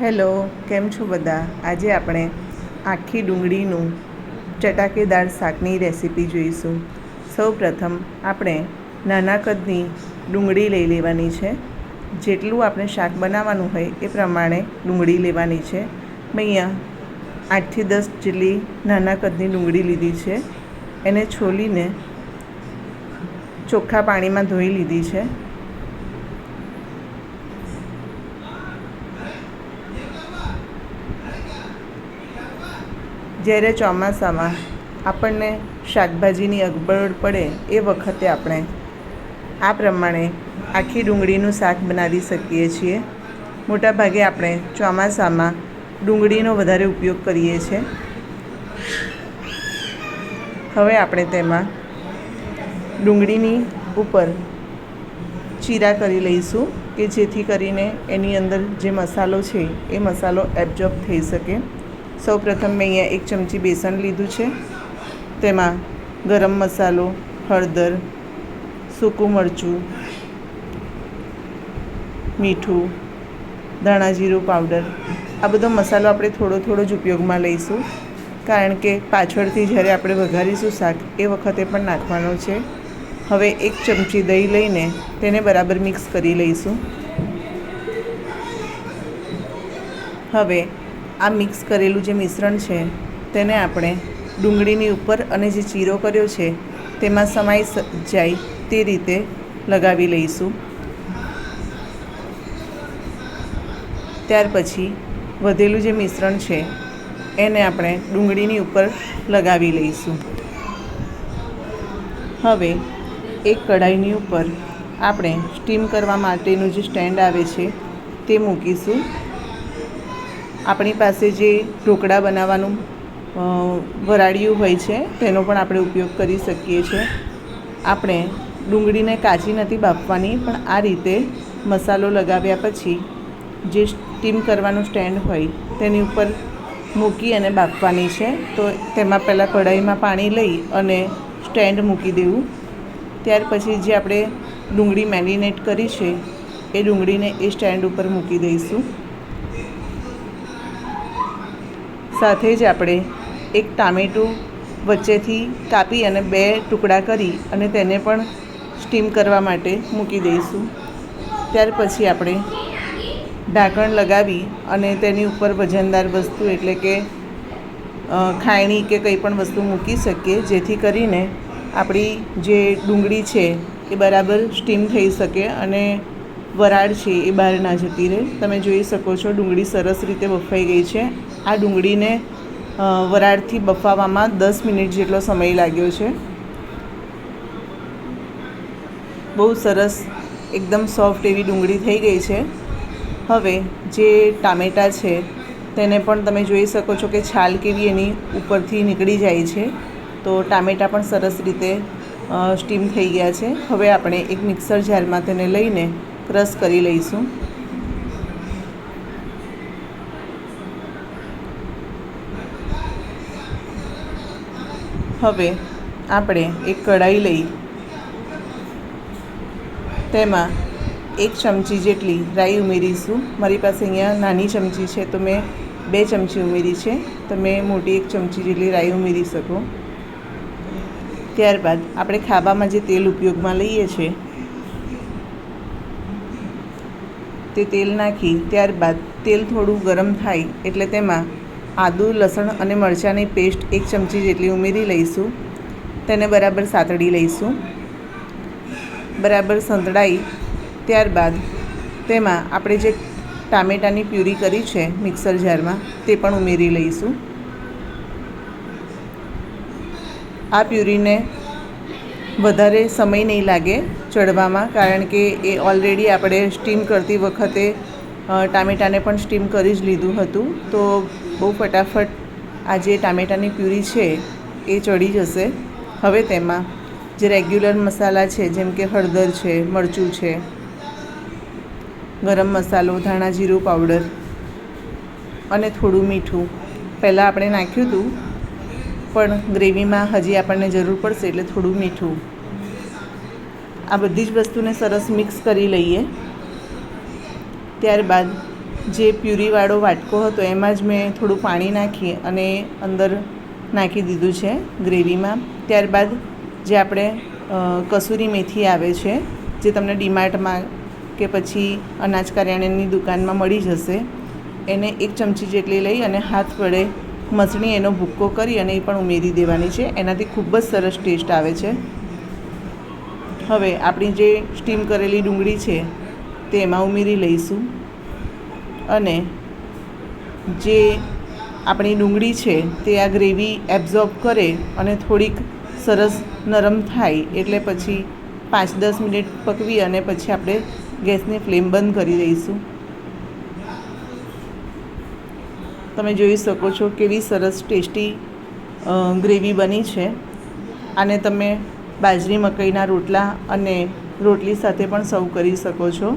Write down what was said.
Hello, કેમ છો બધા? આજે આપણે આખી ડુંગળીનું ચટાકેદાર શાકની રેસીપી જોઈશું. સૌ પ્રથમ આપણે નાના કદની ડુંગળી લઈ લેવાની છે. જેટલું આપણે શાક બનાવવાનું હોય એ પ્રમાણે ડુંગળી લેવાની છે. મેં અહીંયા આઠથી દસ જેટલી નાના કદની ડુંગળી લીધી છે. એને છોલીને ચોખ્ખા પાણીમાં ધોઈ લીધી છે. જ્યારે ચોમાસામાં આપણને શાકભાજીની અગવડ પડે એ વખતે આપણે આ પ્રમાણે આખી ડુંગળીનું શાક બનાવી શકીએ છીએ. મોટાભાગે આપણે ચોમાસામાં ડુંગળીનો વધારે ઉપયોગ કરીએ છીએ. હવે આપણે તેમાં ડુંગળીની ઉપર ચીરા કરી લઈશું કે જેથી કરીને એની અંદર જે મસાલો છે એ મસાલો એબ્ઝોર્બ થઈ શકે. સૌપ્રથમ મેં અહીંયા એક ચમચી બેસન લીધું છે. તેમાં ગરમ મસાલો, હળદર, સૂકું મરચું, મીઠું, ધાણા જીરું પાવડર. આ બધો મસાલો આપણે થોડો થોડો જ ઉપયોગમાં લઈશું. કારણ કે પાછળથી જ્યારે આપણે વઘારીશું શાક, એ વખતે પણ નાખવાનો છે. હવે એક ચમચી દહીં લઈને તેને બરાબર મિક્સ કરી લઈશું. હવે આ મિક્સ કરેલું જે મિશ્રણ છે, તેને આપણે ડુંગળીની ઉપર અને જે ચીરો કર્યો છે, તેમાં સમાઈ જાય તે રીતે લગાવી લઈશું. ત્યાર પછી વધેલું જે મિશ્રણ છે, એને આપણે ડુંગળીની ઉપર લગાવી લઈશું. હવે એક કઢાઈની ઉપર આપણે સ્ટીમ કરવા માટેનું જે સ્ટેન્ડ આવે છે, તે મૂકીશું. આપણી પાસે જે ઢોકળા બનાવવાનું વરાળિયું હોય છે, તેનો પણ આપણે ઉપયોગ કરી શકીએ છીએ આપણે ડુંગળીને કાચી નથી બાફવાની, પણ આ રીતે મસાલો લગાવ્યા પછી જે સ્ટીમ કરવાનું સ્ટેન્ડ હોય, તેની ઉપર મૂકી અને બાફવાની છે. તો તેમાં પહેલાં કઢાઈમાં પાણી લઈ અને સ્ટેન્ડ મૂકી દેવું. ત્યાર પછી જે આપણે ડુંગળી મેરિનેટ કરી છે, એ ડુંગળીને એ સ્ટેન્ડ ઉપર મૂકી દઈશું. સાથે જ આપણે એક ટામેટું વચ્ચેથી કાપી અને બે ટુકડા કરી અને તેને પણ સ્ટીમ કરવા માટે મૂકી દઈશું. ત્યાર પછી આપણે ઢાંકણ લગાવી અને તેની ઉપર વજનદાર વસ્તુ એટલે કે ખાયણી કે કંઈ પણ વસ્તુ મૂકી શકીએ, જેથી કરીને આપણી જે ડુંગળી છે એ બરાબર સ્ટીમ થઈ શકે અને વરાળ છે એ બહાર ના જતી રહે. તમે જોઈ શકો છો ડુંગળી સરસ રીતે બફાઈ ગઈ છે. આ ડુંગળીને વરાળથી બફાવવામાં દસ મિનિટ જેટલો સમય લાગ્યો છે. બહુ સરસ, એકદમ સોફ્ટ એવી ડુંગળી થઈ ગઈ છે. હવે જે ટામેટાં છે, તેને પણ તમે જોઈ શકો છો કે છાલ કેવી એની ઉપરથી નીકળી જાય છે. તો ટામેટાં પણ સરસ રીતે સ્ટીમ થઈ ગયા છે. હવે આપણે એક મિક્સર જારમાં તેને લઈને ક્રશ કરી લઈશું. હવે આપણે એક કઢાઈ લઈ. તેમાં એક ચમચી જેટલી રાઈ ઉમેરીશું. મારી પાસે અહીંયા નાની ચમચી છે, તો મેં બે ચમચી ઉમેરી છે. તમે મોટી એક ચમચી જેટલી રાઈ ઉમેરી શકો. ત્યારબાદ આપણે ખાવામાં જે તેલ ઉપયોગમાં લઈએ છીએ તે તેલ નાખી, ત્યારબાદ તેલ થોડું ગરમ થાય એટલે તેમાં આદું, લસણ અને મરચાંની પેસ્ટ એક ચમચી જેટલી ઉમેરી લઈશું. તેને બરાબર સાતડી લઈશું. બરાબર સંતળાઈ, ત્યારબાદ તેમાં આપણે જે ટામેટાની પ્યુરી કરી છે મિક્સર જારમાં, તે પણ ઉમેરી લઈશું. આ પ્યુરીને વધારે સમય નહીં લાગે. ચડવામાં કારણ કે એ ઓલરેડી આપણે સ્ટીમ કરતી વખતે ટામેટાને પણ સ્ટીમ કરી જ લીધું હતું. તો બહુ ફટાફટ આ જે ટામેટાની પ્યુરી છે, એ ચડી જશે. હવે તેમાં જે રેગ્યુલર મસાલા છે, જેમ કે હળદર છે, મરચું છે, ગરમ મસાલો, ધાણા જીરું પાવડર અને થોડું મીઠું. પહેલાં આપણે નાખ્યું હતું, પણ ગ્રેવીમાં હજી આપણને જરૂર પડશે એટલે થોડું મીઠું. આ બધી જ વસ્તુને સરસ મિક્સ કરી લઈએ. ત્યારબાદ જે પ્યુરીવાળો વાટકો હતો એમાં જ મેં થોડું પાણી નાખી અને અંદર નાખી દીધું છે ગ્રેવીમાં. ત્યારબાદ જે આપણે કસૂરી મેથી આવે છે, જે તમને ડીમાર્ટમાં કે પછી અનાજ કરિયાણાની દુકાનમાં મળી જશે, એને એક ચમચી જેટલી લઈ અને હાથ વડે મસણી એનો ભૂક્કો કરી અને એ પણ ઉમેરી દેવાની છે. એનાથી ખૂબ જ સરસ ટેસ્ટ આવે છે. હવે આપણી જે સ્ટીમ કરેલી ડુંગળી છે, તે એમાં ઉમેરી લઈશું. અને જે આપણી ડુંગળી છે, તે આ ગ્રેવી એબ્ઝોર્બ કરે અને થોડીક સરસ નરમ થાય, એટલે પછી પાંચ દસ મિનિટ પકવી અને પછી આપણે ગેસની ફ્લેમ બંધ કરી દઈશું. તમે જોઈ શકો છો કેવી સરસ ટેસ્ટી ગ્રેવી બની છે. આને તમે બાજરી મકાઈના રોટલા અને રોટલી સાથે પણ સર્વ કરી શકો છો.